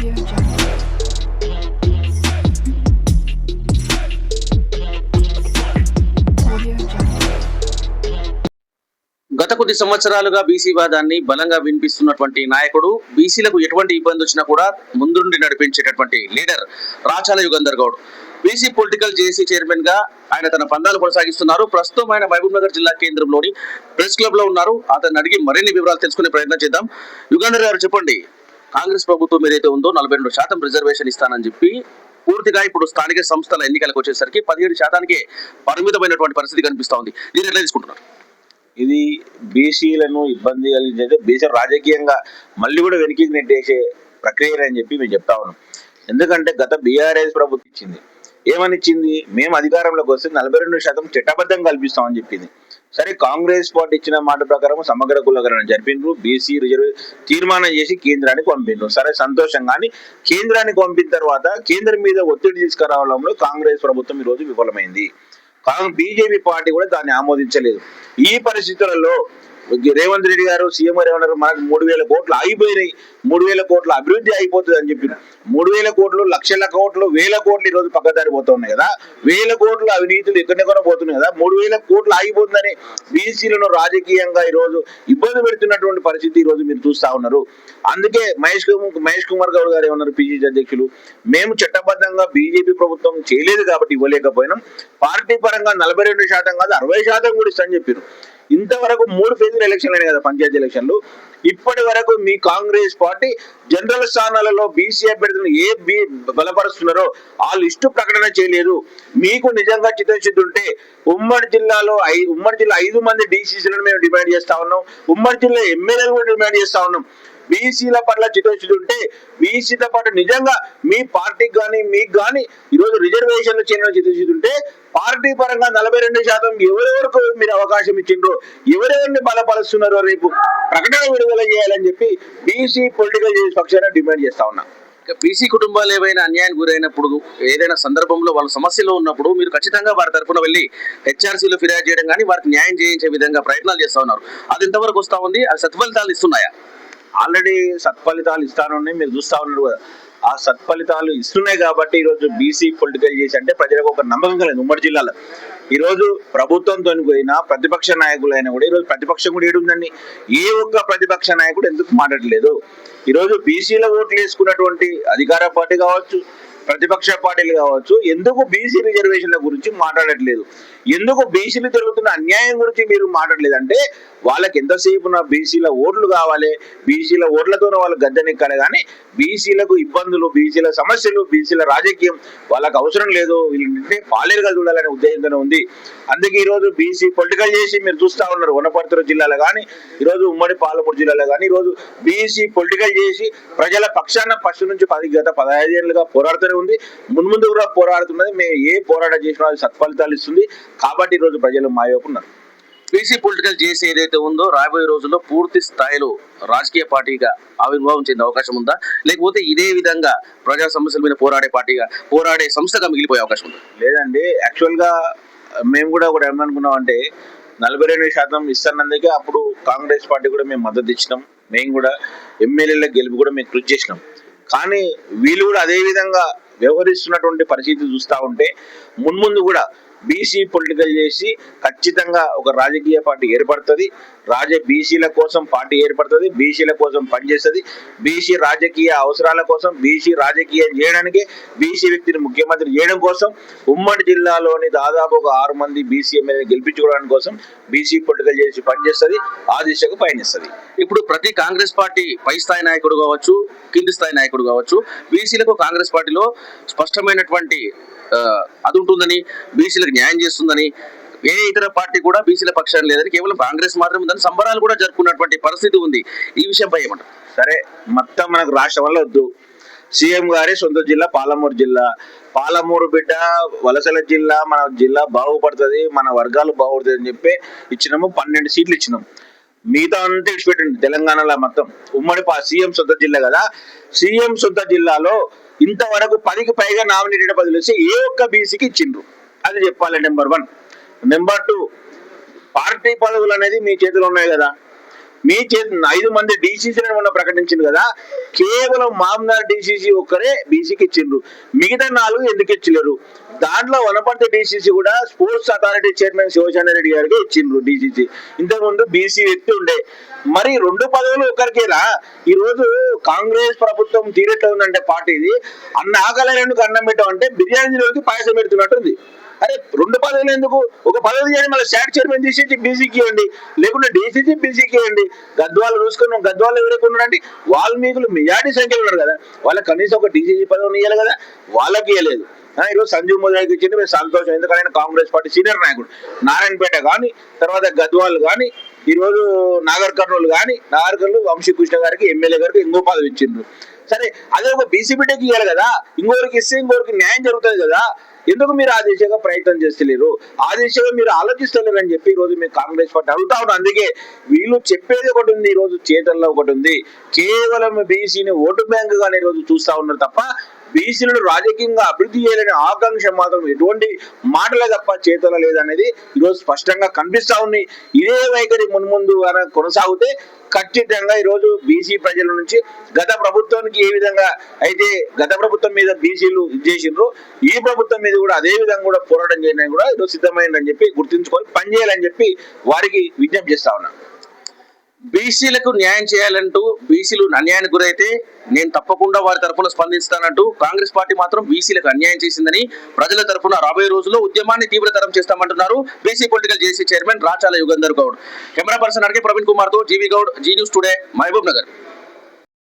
గత కొద్ది సంవత్సరాలుగా బీసీ వాదాన్ని బలంగా వినిపిస్తున్నటువంటి నాయకుడు బీసీలకు ఎటువంటి ఇబ్బంది వచ్చినా కూడా ముందుండి నడిపించేటటువంటి leader Rachala Yugandhar Goud. BC political JC చైర్మన్గా ఆయన తన పందాలు కొనసాగిస్తున్నారు. ప్రస్తుతం ఆయన మహబూబ్ నగర్ జిల్లా కేంద్రంలోని ప్రెస్ క్లబ్లో ఉన్నారు. అతన్ని అడిగి మరిన్ని వివరాలు తెలుసుకునే ప్రయత్నం చేద్దాం. యుగంధర్ గారు చెప్పండి. కాంగ్రెస్ ప్రభుత్వం ఏదైతే ఉందో నలభై రెండు శాతం రిజర్వేషన్ ఇస్తానని చెప్పి పూర్తిగా ఇప్పుడు స్థానిక సంస్థల ఎన్నికలకు వచ్చేసరికి పదిహేడు శాతానికి పరిమితమైనటువంటి పరిస్థితి కనిపిస్తా ఉంది. దీన్ని ఎట్లా తీసుకుంటున్నారు? ఇది బీసీలను ఇబ్బంది కలిగించేది బీసీ రాజకీయంగా మళ్ళీ కూడా వెనక్కి నెట్టేసే ప్రక్రియ అని చెప్పి మేము చెప్తా ఉన్నాం. ఎందుకంటే గత బీఆర్ఎస్ ప్రభుత్వం ఇచ్చింది. ఏమని ఇచ్చింది? మేము అధికారంలోకి వస్తే నలభై రెండు శాతం చట్టబద్ధం కల్పిస్తామని చెప్పింది. సరే కాంగ్రెస్ పార్టీ ఇచ్చిన మాట ప్రకారం సమగ్ర కులగరణ జరిపిండ్రు. బీసీ రిజర్వ్ తీర్మానం చేసి కేంద్రానికి పంపిండ్రు. సరే సంతోషం కానీ కేంద్రానికి పంపిన తర్వాత కేంద్రం మీద ఒత్తిడి తీసుకురావడంలో కాంగ్రెస్ ప్రభుత్వం ఈరోజు విఫలమైంది. కాంగ్రెస్ బీజేపీ పార్టీ కూడా దాన్ని ఆమోదించలేదు. ఈ పరిస్థితులలో రేవంత్ రెడ్డి గారు సీఎం గారు ఏమన్నారు? మనకు మూడు వేల కోట్లు ఆగిపోయినాయి. మూడు వేల కోట్ల అభివృద్ధి అయిపోతుంది అని చెప్పి మూడు వేల కోట్లు లక్షల కోట్లు వేల కోట్లు ఈ రోజు పక్కదారి పోతా ఉన్నాయి కదా. వేల కోట్లు అవినీతులు ఎక్కడెక్కడ పోతున్నాయి కదా. మూడు వేల కోట్లు ఆగిపోతుందని బీసీలను రాజకీయంగా ఈ రోజు ఇబ్బంది పెడుతున్నటువంటి పరిస్థితి ఈ రోజు మీరు చూస్తా ఉన్నారు. అందుకే మహేష్ కుమార్ మహేష్ కుమార్ గౌడ్ గారు ఏమన్నారు? పిసిసి అధ్యక్షులు మేము చట్టబద్ధంగా బీజేపీ ప్రభుత్వం చేయలేదు కాబట్టి ఇవ్వలేకపోయినాం. పార్టీ పరంగా నలభై రెండు శాతం కాదు అరవై శాతం కూడా ఇస్తామని చెప్పారు ఇంతవరకు మూడు ఫేజుల ఎలక్షన్లు అయినాయి కదా పంచాయతీ ఎలక్షన్లు. ఇప్పటి వరకు మీ కాంగ్రెస్ పార్టీ జనరల్ స్థానాలలో బీసీ అభ్యర్థులను ఏ బీ బలపరుస్తున్నారో ఆ లిస్టు ప్రకటన చేయలేదు. మీకు నిజంగా చిత్తశుద్ధి ఉంటే ఉమ్మడి జిల్లాలో ఐ- ఉమ్మడి జిల్లా ఐదు మంది డీసీసీలను మేము డిమాండ్ చేస్తా ఉన్నాం. ఉమ్మడి జిల్లా ఎమ్మెల్యేలు కూడా డిమాండ్ చేస్తా ఉన్నాం. బీసీల పట్ల చిత్తశుద్ధి ఉంటే బీసీల పాటు నిజంగా మీ పార్టీకి కానీ మీకు కానీ ఈరోజు రిజర్వేషన్లు చేయడం చిత్తశుద్ధి ఉంటే పార్టీ పరంగా నలభై రెండు శాతం ఎవరెవరికి మీరు అవకాశం ఇచ్చిండ్రో ఎవరెవరిని బలపరుస్తున్నారో రేపు ప్రకటన విడుదల చేయాలని చెప్పి బీసీ పొలిటికల్ చేసే పక్షాన డిమాండ్ చేస్తా ఉన్నా. బీసీ కుటుంబాలు ఏవైనా అన్యాయం గురైనప్పుడు ఏదైనా సందర్భంలో వాళ్ళ సమస్యలో ఉన్నప్పుడు మీరు ఖచ్చితంగా వారి తరఫున వెళ్ళి హెచ్ఆర్సీలో ఫిర్యాదు చేయడం కానీ వారికి న్యాయం చేయించే విధంగా ప్రయత్నాలు చేస్తూ ఉన్నారు. అది ఎంతవరకు వస్తా ఉంది? అది సత్ఫలితాలు ఇస్తున్నాయా? ఆల్రెడీ సత్ఫలితాలు ఇస్తానని మీరు చూస్తా ఉన్నారు కదా. ఆ సత్ఫలితాలు ఇస్తున్నాయి కాబట్టి ఈరోజు బీసీ పొలిటికల్ చేసి అంటే ప్రజలకు ఒక నమ్మకం కలిగింది ఉమ్మడి జిల్లాలో. ఈరోజు ప్రభుత్వంతో పోయినా ప్రతిపక్ష నాయకులైనా కూడా ఈరోజు ప్రతిపక్షం కూడా ఏడుందండి. ఏ ఒక్క ప్రతిపక్ష నాయకుడు ఎందుకు మాట్లాడలేదు? ఈరోజు బీసీల ఓట్లు వేసుకున్నటువంటి అధికార పార్టీ కావచ్చు ప్రతిపక్ష పార్టీలు కావచ్చు ఎందుకు బీసీ రిజర్వేషన్ల గురించి మాట్లాడట్లేదు? ఎందుకు బీసీలు జరుగుతున్న అన్యాయం గురించి మీరు మాట్లాడలేదు అంటే వాళ్ళకి ఎంతసేపు నా బీసీల ఓట్లు కావాలి? బీసీల ఓట్లతోనే వాళ్ళు గద్దెనెక్కాలి కానీ బీసీలకు ఇబ్బందులు బీసీల సమస్యలు బీసీల రాజకీయం వాళ్ళకి అవసరం లేదు. వీళ్ళంటే పాలేరుగా చూడాలనే ఉద్దేశంతోనే ఉంది. అందుకే ఈరోజు బీసీ పొలిటికల్ చేసి మీరు చూస్తా ఉన్నారు వనపర్తిలో జిల్లాలో కానీ ఈరోజు ఉమ్మడి పాలమూరు జిల్లాలో కానీ ఈరోజు బీసీ పొలిటికల్ చేసి ప్రజల పక్షాన ఫస్ట్ నుంచి పది గత పదహైదు ఏళ్ళుగా పోరాడుతూనే ఉంది. మున్ముందు కూడా పోరాడుతున్నది. మేము ఏ పోరాటం చేసినా సత్ఫలితాలు ఇస్తుంది. కాబట్టి ఈరోజు ప్రజలు మాయోపున్నారు ఉన్నారు. బీసీ పొలిటికల్ జేసీ ఏదైతే ఉందో రాబోయే రోజుల్లో పూర్తి స్థాయిలో రాజకీయ పార్టీగా ఆవిర్భావం చెందే అవకాశం ఉందా? లేకపోతే ఇదే విధంగా ప్రజా సమస్యల మీద పోరాడే పార్టీగా పోరాడే సంస్థగా మిగిలిపోయే అవకాశం ఉందా? లేదండి యాక్చువల్గా మేము కూడా ఒకటి ఏమనుకున్నాం అంటే నలభై రెండు శాతం ఇస్తున్నందుకే అప్పుడు కాంగ్రెస్ పార్టీ కూడా మేము మద్దతు ఇచ్చినాం. మేము కూడా ఎమ్మెల్యేల గెలుపు కూడా మేము కృషి చేసినాం. కానీ వీళ్ళు కూడా అదే విధంగా వ్యవహరిస్తున్నటువంటి పరిస్థితి చూస్తూ ఉంటే మున్ముందు కూడా బీసీ పొలిటికల్ చేసి ఖచ్చితంగా ఒక రాజకీయ పార్టీ ఏర్పడుతుంది. రాజ బీసీల కోసం పార్టీ ఏర్పడుతుంది బీసీల కోసం పనిచేస్తుంది. బీసీ రాజకీయ అవసరాల కోసం బీసీ రాజకీయం చేయడానికి బీసీ వ్యక్తిని ముఖ్యమంత్రి చేయడం కోసం ఉమ్మడి జిల్లాలోని దాదాపు ఒక ఆరు మంది బీసీ ఎమ్మెల్యే గెలిపించుకోవడానికి కోసం బీసీ పొలిటికల్ చేసి పనిచేస్తుంది ఆ దిశకు పయనిస్తుంది. ఇప్పుడు ప్రతి కాంగ్రెస్ పార్టీ పై స్థాయి నాయకుడు కావచ్చు కింది స్థాయి నాయకుడు కావచ్చు బీసీలకు కాంగ్రెస్ పార్టీలో స్పష్టమైనటువంటి అది ఉంటుందని బీసీలకు న్యాయం చేస్తుందని ఏ ఇతర పార్టీ కూడా బీసీల పక్షాన్ని లేదని కేవలం కాంగ్రెస్ మాత్రమే దాని సంబరాలు కూడా జరుపుకున్నటువంటి పరిస్థితి ఉంది. ఈ విషయంపై ఏమంటారు? సరే మొత్తం మనకు రాష్ట్రం వల్ల వద్దు. సీఎం గారి సొంత జిల్లా పాలమూరు జిల్లా. పాలమూరు బిడ్డ వలసల జిల్లా మన జిల్లా బాగుపడుతుంది మన వర్గాలు బాగుపడుతుంది అని చెప్పి ఇచ్చినాము పన్నెండు సీట్లు ఇచ్చినాము మిగతా అంతా విడిచిపెట్టండి తెలంగాణలో మొత్తం. ఉమ్మడి సీఎం సొంత జిల్లా కదా. సీఎం సొంత జిల్లాలో ఇంతవరకు పదికి పైగా నామినేటెడ్ పదవులు ఏ ఒక్క బీసీకి ఇచ్చిండ్రు? అది చెప్పాలి number one. Number two party పదవులు అనేది మీ చేతిలో ఉన్నాయి కదా. మీ చేతి ఐదు మంది డీసీసీలను మొన్న ప్రకటించింది కదా. కేవలం మామనార్ డీసీసీ ఒక్కరే బీసీకి ఇచ్చిండ్రు. మిగతా నాలుగు ఎందుకు ఇచ్చలేరు? దాంట్లో వనపర్తి డిసిసి కూడా sports authority chairman Shivachandra Reddy గారికి ఇచ్చిండ్రు డిసిసి ఇంతకుముందు బీసీ వ్యక్తి ఉండే. మరి రెండు పదవులు ఒకరికేనా ఈ రోజు కాంగ్రెస్ ప్రభుత్వం తీరట్లో ఉందంటే పార్టీది అన్న ఆకలేనందుకు అన్నం పెట్టామంటే బిర్యానీలోకి పాయసం పెడుతున్నట్టుంది. అరే రెండు పదవులు ఎందుకు? ఒక పదవి చేయండి మళ్ళీ స్టాట్ చైర్మన్ తీసేసి బీసీకి ఇవ్వండి. లేకుంటే డీసీసీ బీసీకి ఇవ్వండి. గద్వాలు చూసుకున్నాం గద్వాలు ఎవరైతే ఉన్నారంటే వాల్మీకులు మెజార్టీ సంఖ్యలో ఉన్నారు కదా. వాళ్ళకి కనీసం ఒక డీసీసీ పదవిని ఇవ్వాలి కదా. వాళ్ళకి ఇవ్వలేదు ఈరోజు సంజీవ్ మోదీకి ఇచ్చింది మేము సంతోషం. ఎందుకంటే ఆయన కాంగ్రెస్ పార్టీ సీనియర్ నాయకుడు. నారాయణపేట కానీ తర్వాత గద్వాల్ కానీ ఈరోజు నాగర్ కర్నూలు కానీ నాగర్ కర్నూలు వంశీకృష్ణ గారికి ఎమ్మెల్యే గారికి ఇంకో పదవి ఇచ్చిండ్రు. సరే అదే ఒక బీసీ బిడ్డకి ఇవ్వాలి కదా. ఇంకోరికి ఇస్తే ఇంకోరికి న్యాయం జరుగుతుంది కదా. ఎందుకు మీరు ఆ దిశగా ప్రయత్నం చేస్తలేరు? ఆ దిశగా మీరు ఆలోచిస్తలేరు అని చెప్పి ఈ రోజు మీరు కాంగ్రెస్ పార్టీ అడుగుతా ఉన్నాం అందుకే వీళ్ళు చెప్పేది ఒకటి ఉంది ఈ రోజు చేతల్లో ఒకటి ఉంది. కేవలం బీసీని ఓటు బ్యాంకుగా ఈరోజు ఈ రోజు చూస్తా ఉన్నారు తప్ప బీసీలను రాజకీయంగా అభివృద్ధి చేయాలనే ఆకాంక్ష మాత్రం ఎటువంటి మాటలే తప్ప చేతల లేదనేది ఈరోజు స్పష్టంగా కనిపిస్తా ఉంది. ఇదే వైఖరి మున్ముందు కొనసాగితే ఖచ్చితంగా ఈరోజు బీసీ ప్రజల నుంచి గత ప్రభుత్వానికి ఏ విధంగా అయితే గత ప్రభుత్వం మీద బీసీలు ఇది ఈ ప్రభుత్వం మీద కూడా అదే విధంగా కూడా పోరాటం చేయడానికి కూడా ఈరోజు సిద్ధమైందని చెప్పి గుర్తుంచుకొని పనిచేయాలని చెప్పి వారికి విజ్ఞప్తి చేస్తా ఉన్నాను బీసీలకు న్యాయం చేయాలంటూ బీసీలు అన్యాయానికి గురైతే నేను తప్పకుండా వారి తరఫున స్పందిస్తానంటూ కాంగ్రెస్ పార్టీ మాత్రం బీసీలకు అన్యాయం చేసిందని ప్రజల తరఫున రాబోయే రోజుల్లో ఉద్యమాన్ని తీవ్రతరం చేస్తామంటున్నారు BC political JC chairman Rachala Yugandhar Goud. Camera person అడిగే ప్రవీణ్ కుమార్తో GV Goud Zee News today Mahabubnagar.